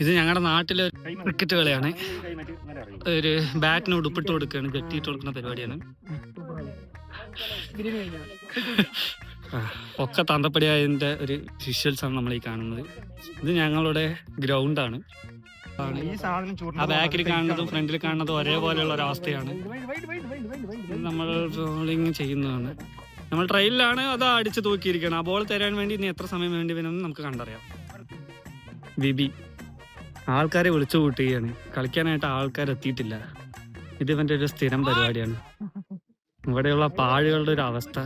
ഇത് ഞങ്ങളുടെ നാട്ടിലെ ക്രിക്കറ്റ് കളിയാണ്. ഒരു ബാറ്റിന് ഉടുപ്പിട്ട് കൊടുക്കുകയാണ് കെട്ടിയിട്ട് കൊടുക്കുന്ന പരിപാടിയാണ്. ഒക്കെ തന്തപ്പടിയായതിന്റെ ഒരു വിഷ്വൽസ് ആണ് നമ്മൾ ഈ കാണുന്നത്. ഇത് ഞങ്ങളുടെ ഗ്രൗണ്ടാണ് ആ ബാക്കിൽ കാണുന്നതും ഫ്രണ്ടിൽ കാണുന്നതും ഒരേപോലെയുള്ള ഒരവസ്ഥയാണ്. നമ്മൾ ബോളിങ് ചെയ്യുന്നതാണ്. നമ്മൾ ട്രെയിനിലാണ് അത് അടിച്ച് തൂക്കിയിരിക്കണം ആ ബോൾ തരാൻ വേണ്ടി ഇനി എത്ര സമയം വേണ്ടി വരുമെന്ന് നമുക്ക് കണ്ടറിയാം. ബിബി ആൾക്കാരെ വിളിച്ചു കൂട്ടുകയാണ്. കളിക്കാനായിട്ട് ആൾക്കാർ എത്തിയിട്ടില്ല. ഇത് ഇവന്റെ ഒരു സ്ഥിരം പരിപാടിയാണ്. ഇവിടെയുള്ള പാഴുകളുടെ ഒരു അവസ്ഥ.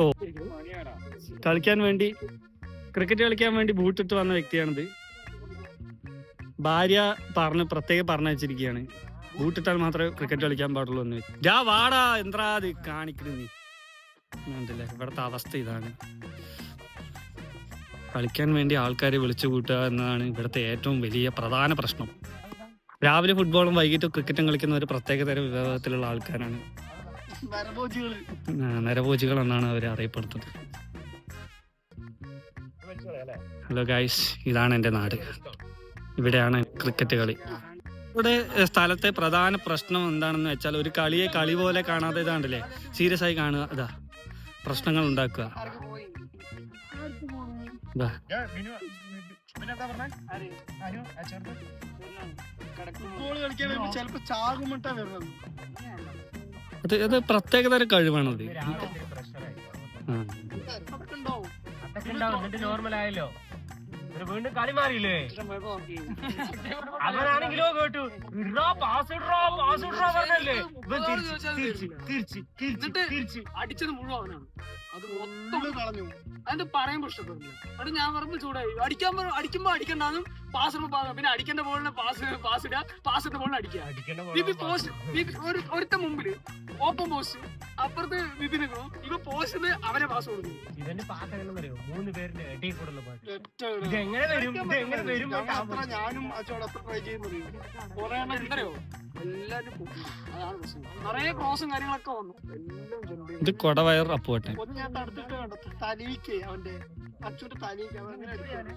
ഓ കളിക്കാൻ വേണ്ടി ക്രിക്കറ്റ് കളിക്കാൻ വേണ്ടി ബൂട്ടിട്ട് വന്ന വ്യക്തിയാണിത്. ഭാര്യ പറഞ്ഞ് പ്രത്യേകം പറഞ്ഞു വെച്ചിരിക്കുകയാണ് ബൂട്ടിട്ടാൽ മാത്രമേ ക്രിക്കറ്റ് കളിക്കാൻ പാടുള്ളൂ എന്ന്. ജാ വാടാ എന്താ അത് കാണിക്കുന്നു നീ? ഇവിടുത്തെ അവസ്ഥ ഇതാണ്. കളിക്കാൻ വേണ്ടി ആൾക്കാരെ വിളിച്ചു കൂട്ടുക എന്നതാണ് ഇവിടുത്തെ ഏറ്റവും വലിയ പ്രധാന പ്രശ്നം. രാവിലെ ഫുട്ബോളും വൈകിട്ട് ക്രിക്കറ്റും കളിക്കുന്ന ഒരു പ്രത്യേക തരം വിഭാഗത്തിലുള്ള ആൾക്കാരാണ്. നരഭോജികൾ എന്നാണ് അവർ അറിയപ്പെടുന്നത്. ഹലോ ഗായ്സ് ഇതാണ് എന്റെ നാട്. ഇവിടെയാണ് ക്രിക്കറ്റ് കളി. ഇവിടെ സ്ഥലത്തെ പ്രധാന പ്രശ്നം എന്താണെന്ന് വെച്ചാൽ ഒരു കളിയെ കളി പോലെ കാണാതെ ഇതാണ്ടല്ലേ സീരിയസ് ആയി കാണുക അതാ. പ്രശ്നങ്ങൾ ഉണ്ടാക്കുക. ചിലപ്പോ ചാകുമട്ടാ വരുന്നത്. അത് അത് പ്രത്യേക തരം കഴിവാണത് ആ. നോർമൽ ആയല്ലോ. വീണ്ടും കളി മാറിയില്ലേ? അവനാണെങ്കിലോ കേട്ടു. ഇട്രാ പാസ് ഇട്രാ പാസ് ഇട്രാ പറഞ്ഞല്ലേ? അടിച്ചത് മുഴുവനാണ് അത് മൊത്തം കളഞ്ഞു. അതിന്റെ പറയുമ്പോ ഇഷ്ടപ്പെടില്ല അവിടെ ഞാൻ പറയുമ്പോ ചൂടായി. അടിക്കാൻ അടിക്കുമ്പോ അടിക്കണ്ടെന്നും പാസ് പിന്നെ അടിക്കേണ്ട ബോളിനെ പാസ് പാസ് ഇടുക പാസ് ഇട്ട ബോളിന് അടിക്കുക. ഒരുത്ത മുമ്പിൽ ഓപ്പൺ പോസ്റ്റ് അപ്പുറത്ത് ഇവ അവനെ പാസ് കൊടുക്കുന്നു ഇവന്റെ പാട്ട് എങ്ങനെ അറിയോ? മൂന്ന് പേരിന്റെ ഇടയിൽ കൂടുള്ള പാട്ട് ഇത് എങ്ങനെ വരും? ഇത് എങ്ങനെ വരും? അത്ര ഞാനും അച്ചോട് അത്ര ട്രൈ ചെയ്യുന്നത് കുറെ എണ്ണം എന്തറിയോ എല്ലാരും. അതാണ് പ്രശ്നം. നിറയെ ക്രോസും കാര്യങ്ങളൊക്കെ വന്നു. എല്ലാം ജമ്പ് ഇത് കൊടവയർ അപ്പുവട്ടെ ഒന്ന് ഞാൻ തടുത്തിട്ട് കണ്ടു? തലീക്ക് അവന്റെ തലീക്ക് അവൻ അങ്ങനെ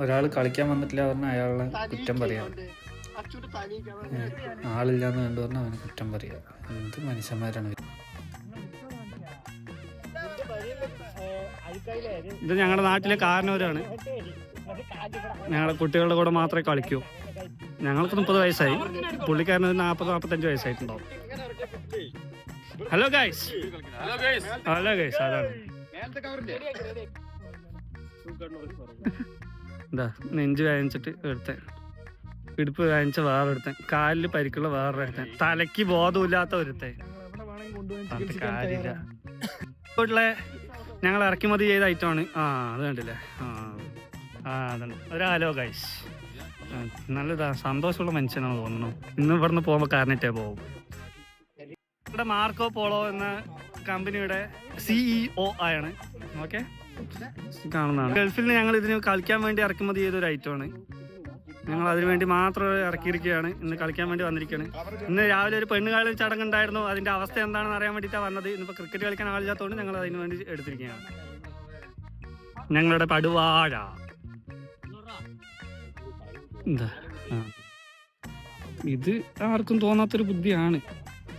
ഒരാൾ കളിക്കാൻ വന്നിട്ടില്ല പറഞ്ഞ അയാളെ കുറ്റം പറയാം അവന്റെ ആളില്ലാന്ന് കണ്ടു പറഞ്ഞാൽ അവന് കുറ്റം പറയുക എന്ത് മനുഷ്യന്മാരാണ് ഇത് ഞങ്ങളുടെ നാട്ടിലെ കാരണവരാണ്. ഞങ്ങളുടെ കുട്ടികളുടെ കൂടെ മാത്രമേ കളിക്കൂ. ഞങ്ങൾക്ക് മുപ്പത് വയസ്സായി. പുള്ളിക്കാരന് ഒരു നാൽപ്പത് നാൽപ്പത്തഞ്ച് വയസ്സായിട്ടുണ്ടാവും. ഹലോ ഗൈസ് ഹലോ ഗൈസ് അതാണ്. എന്താ നെഞ്ച് വേദനിച്ചിട്ട് എടുത്തേ. ഇടുപ്പ് വേദനിച്ച വേറെ എടുത്തേ കാലിൽ പരിക്കുള്ള വേറെ എടുത്തേ തലയ്ക്ക് ബോധമില്ലാത്ത ഒരുത്തേ പറഞ്ഞിട്ട് കാര്യമില്ല. വീട്ടിലെ ഞങ്ങൾ ഇറക്കുമതി ചെയ്ത ഐറ്റമാണ് ആ അത് കണ്ടില്ലേ? ആ ആ അതാണ് ഒരു ഹലോ ഗൈസ് നല്ലതാ സന്തോഷമുള്ള മനുഷ്യനാണ് തോന്നുന്നു. ഇന്ന് ഇവിടുന്ന് പോകുമ്പോൾ കാരണറ്റേ പോകും. ഇവിടെ മാർക്കോ പോളോ എന്ന കമ്പനിയുടെ സിഇഒ ആണ്. ഓക്കെ? കാണുന്നതാണ്. ഗൾഫിൽ ഞങ്ങൾ ഇതിന് കളിക്കാൻ വേണ്ടി ഇറക്കുമതി ചെയ്ത ഒരു ഐറ്റമാണ് ഞങ്ങൾ അതിനുവേണ്ടി മാത്രം ഇറക്കിയിരിക്കുകയാണ്. ഇന്ന് കളിക്കാൻ വേണ്ടി വന്നിരിക്കുകയാണ്. ഇന്ന് രാവിലെ ഒരു പെണ്ണ് പെണ്ണുകാലി ചടങ്ങുണ്ടായിരുന്നു അതിന്റെ അവസ്ഥ എന്താണെന്ന് അറിയാൻ വേണ്ടിയിട്ടാണ് വന്നത്. ഇന്നിപ്പോൾ ക്രിക്കറ്റ് കളിക്കാൻ ആളില്ലാത്തതുകൊണ്ട് ഞങ്ങൾ അതിനു വേണ്ടി എടുത്തിരിക്കുകയാണ്. ഞങ്ങളുടെ പടുവാഴ. ഇത് ആർക്കും തോന്നാത്തൊരു ബുദ്ധിയാണ്.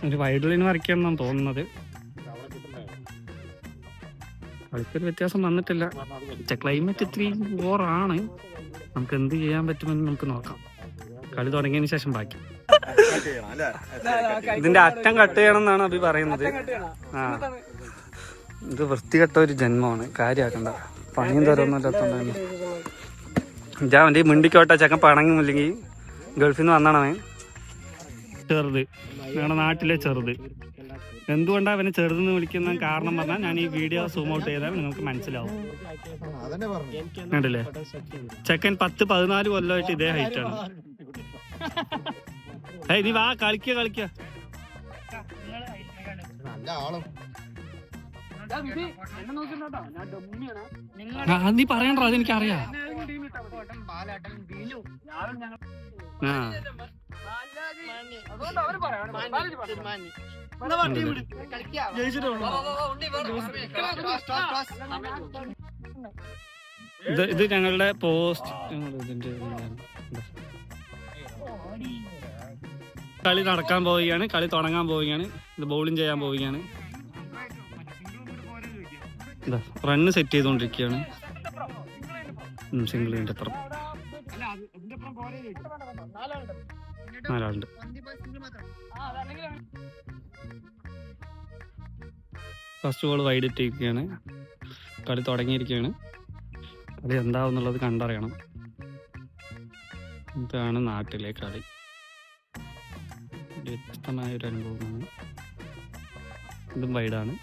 ഒരു വൈഡ് ലൈൻ വരയ്ക്കാൻ തോന്നുന്നത്. കളിക്കൊരു വ്യത്യാസം വന്നിട്ടില്ല. ക്ലൈമറ്റ് ഇത്തിരി ഓറാണ് നമുക്ക് എന്ത് ചെയ്യാൻ പറ്റുമെന്ന് നമുക്ക് നോക്കാം. കളി തുടങ്ങിയതിന് ശേഷം ബാക്കി. ഇതിന്റെ അറ്റം കട്ട് ചെയ്യണം എന്നാണ് അഭി പറയുന്നത്. ആ. ഇത് വൃത്തികെട്ട ഒരു ജന്മമാണ്. കാര്യമാക്കണ്ട പണിയും തരൊന്നുമില്ലാത്തോണ്ടാണ് ഞാൻ അവന്റെ ഈ മിണ്ടിക്കോട്ടെ ചെക്കൻ പണങ്ങുമില്ലെങ്കിൽ ഗൾഫിൽ നിന്ന് വന്നാണവൻ. ചെറുത്. ഞങ്ങളുടെ നാട്ടിലെ ചെറുത്. എന്തുകൊണ്ടാണ് അവനെ ചെറുതെന്ന് വിളിക്കുന്ന കാരണം പറഞ്ഞാൽ ഞാൻ ഈ വീഡിയോ സൂം ഔട്ട് ചെയ്താൽ നിങ്ങൾക്ക് മനസ്സിലാവും. അതന്നെ പറഞ്ഞു കണ്ടില്ലേ? ചെക്കൻ പത്ത് പതിനാല് കൊല്ലമായിട്ട് ഇതേ ഹൈറ്റ് ആണ്. ഏയ് നീ വാ കളിക്ക കളിക്ക. നീ പറയണ്ടോ? അതെനിക്കറിയാം. ആ. ഇത് ഇത് ഞങ്ങളുടെ പോസ്റ്റ് ഇതിന്റെ. കളി നടക്കാൻ പോവുകയാണ് കളി തുടങ്ങാൻ പോവുകയാണ് ഇത് ബൗളിംഗ് ചെയ്യാൻ പോവുകയാണ്. റണ്ണ് സെറ്റ് ചെയ്തുകൊണ്ടിരിക്കുകയാണ്. സിംഗിൾ ഇതിന്റെ അപ്പുറം. നാലാളുണ്ട്. ഫസ്റ്റ് ബോൾ വൈഡ് ഇട്ടിരിക്കുകയാണ്. കളി തുടങ്ങിയിരിക്കുകയാണ്. കളി എന്താവും എന്നുള്ളത് കണ്ടറിയണം. ഇതാണ് നാട്ടിലെ കളി. വ്യത്യസ്തമായ ഒരു അനുഭവമാണ്. ഇതും വൈഡാണ്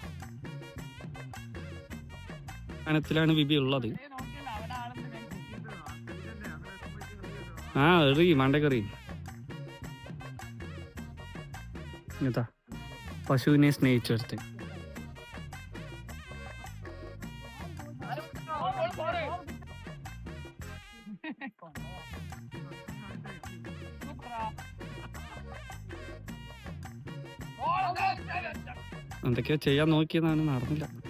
കനത്തിലാണ് വിബി ഉള്ളത്. ആ എറി മണ്ടക്കറി. ഇതാ പശുവിനെ സ്നേഹിച്ചെടുത്ത് എന്തൊക്കെയോ ചെയ്യാൻ നോക്കിയതാണ് നടന്നില്ല.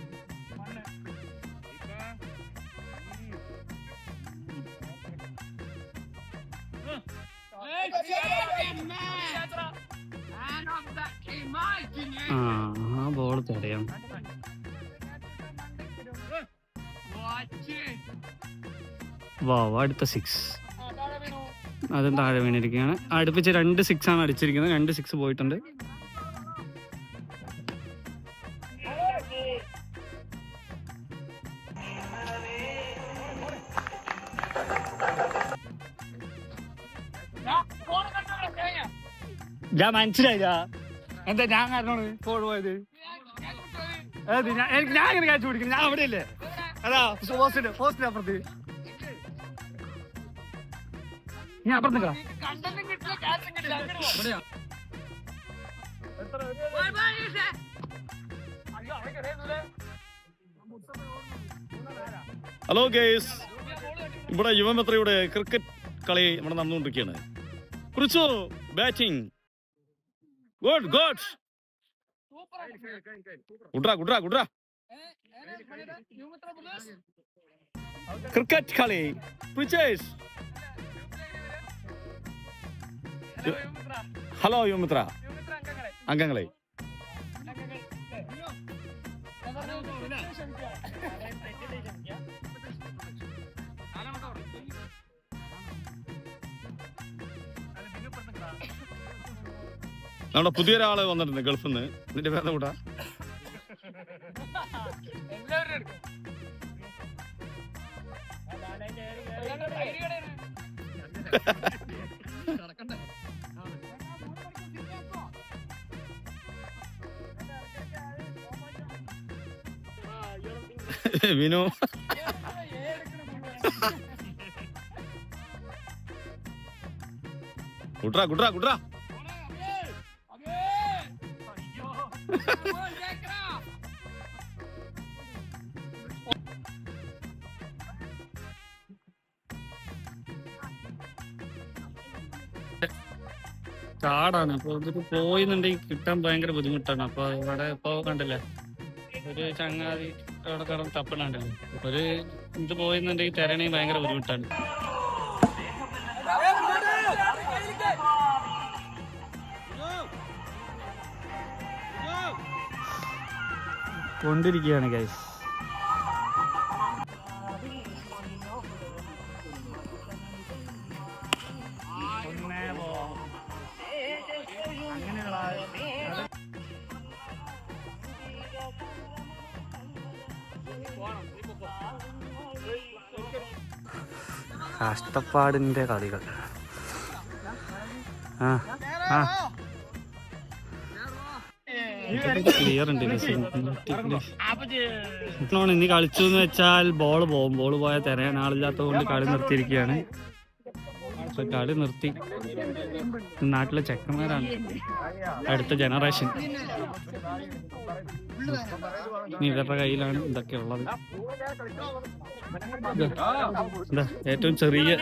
ആ അറിയാം തടയാം വാ അടുത്ത സിക്സ് അതും താഴെ വീണിരിക്കുകയാണ്? അടുപ്പിച്ച് രണ്ട് സിക്സ് ആണ് അടിച്ചിരിക്കുന്നത്. രണ്ട് സിക്സ് പോയിട്ടുണ്ട്. ഞാൻ മനസ്സിലായില്ല. എന്താ ഞാൻ കാരണമാണ് ഫോൺ പോയത്? ഞാൻ ഇങ്ങനെ കാച്ചു പിടിക്കുന്നു ഞാൻ അവിടെ അല്ലേ അതാ പോസ്റ്റിന് പോസ്റ്റിന് അപ്പുറത്ത്. ഞാൻ അപ്പുറത്ത് നിൽക്കാം ഹലോ ഗേസ് ഇവിടെ യുവമിത്രയുടെ ക്രിക്കറ്റ് കളി ഇവിടെ നടന്നുകൊണ്ടിരിക്കുകയാണ്. കുറിച്ചു? ബാറ്റിംഗ് ഗുഡ് ഗുഡ് ഗുഡ്രാ കുട്രാ കുട്രാ ക്രിക്കറ്റ് കളി. പ്രിച്ചേഷ് ഹലോ യുവമിത്ര അംഗങ്ങളെ? നമ്മുടെ പുതിയൊരാൾ വന്നിട്ടുണ്ട് ഗൾഫിൽ നിന്ന്. നിന്റെ പേര് കൂട്ടാ? വിനു. കുട്രാ കുട്രാ കുട്രാ കാടാണ്. അപ്പൊ ഇതിപ്പോ പോയിന്നുണ്ടെങ്കിൽ കിട്ടാൻ ഭയങ്കര ബുദ്ധിമുട്ടാണ്. അപ്പൊ ഇവിടെ ഇപ്പൊ കണ്ടില്ലേ? ഒരു ചങ്ങാതി അവിടെ കടന്ന് തപ്പണുണ്ട്. ഒരു ഇത് പോയിന്നുണ്ടെങ്കിൽ തരണെങ്കിൽ ഭയങ്കര ബുദ്ധിമുട്ടാണ്. കൊണ്ടിരിക്കുകയാണ് ഗൈസ് കഷ്ടപ്പാടിന്റെ കളികൾ. ആ ആ. ഇനി കളിച്ചു എന്ന് വെച്ചാൽ ബോൾ പോകും. ബോൾ പോയാൽ തെരയാൻ ആളില്ലാത്തത് കൊണ്ട് കളി നിർത്തിയിരിക്കുകയാണ്. ഇപ്പൊ കളി നിർത്തി. നാട്ടിലെ ചെക്കന്മാരാണ്. അടുത്ത ജനറേഷൻ ഇവരുടെ കയ്യിലാണ് ഇതൊക്കെ ഉള്ളത്. ഏറ്റവും ചെറിയ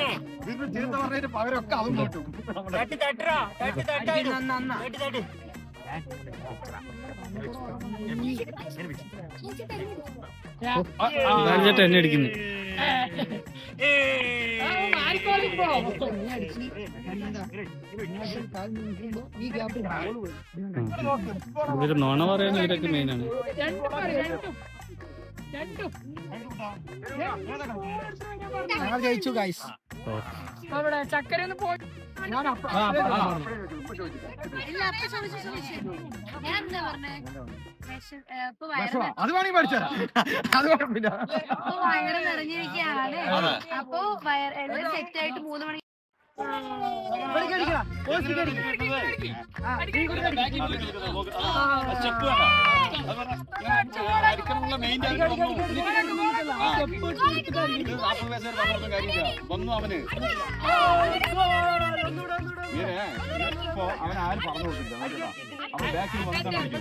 ചേട്ടൻ എന്നെ അടിക്കുന്നു. ഇവർ നോണ പറയാൻ ഇവരൊക്കെ മെയിനാണ് ഞങ്ങൾ ജയിച്ചു ഗൈസ് ചക്കര ഒന്ന് പോയി. ഞാൻ അത് വേണമെങ്കിൽ പഠിച്ചാ അത് കുഴപ്പമില്ല വയറ് നിറഞ്ഞിരിക്കുകയാണ് അപ്പൊ വയർ എല്ലാം സെറ്റ് ആയിട്ട് മൂന്ന് മണി വന്നു അവന്. ഇപ്പൊ അവൻ ആരും പറഞ്ഞു കൊടുത്തില്ല. അവൻ ബാക്കിൽ വന്നിട്ടാണ്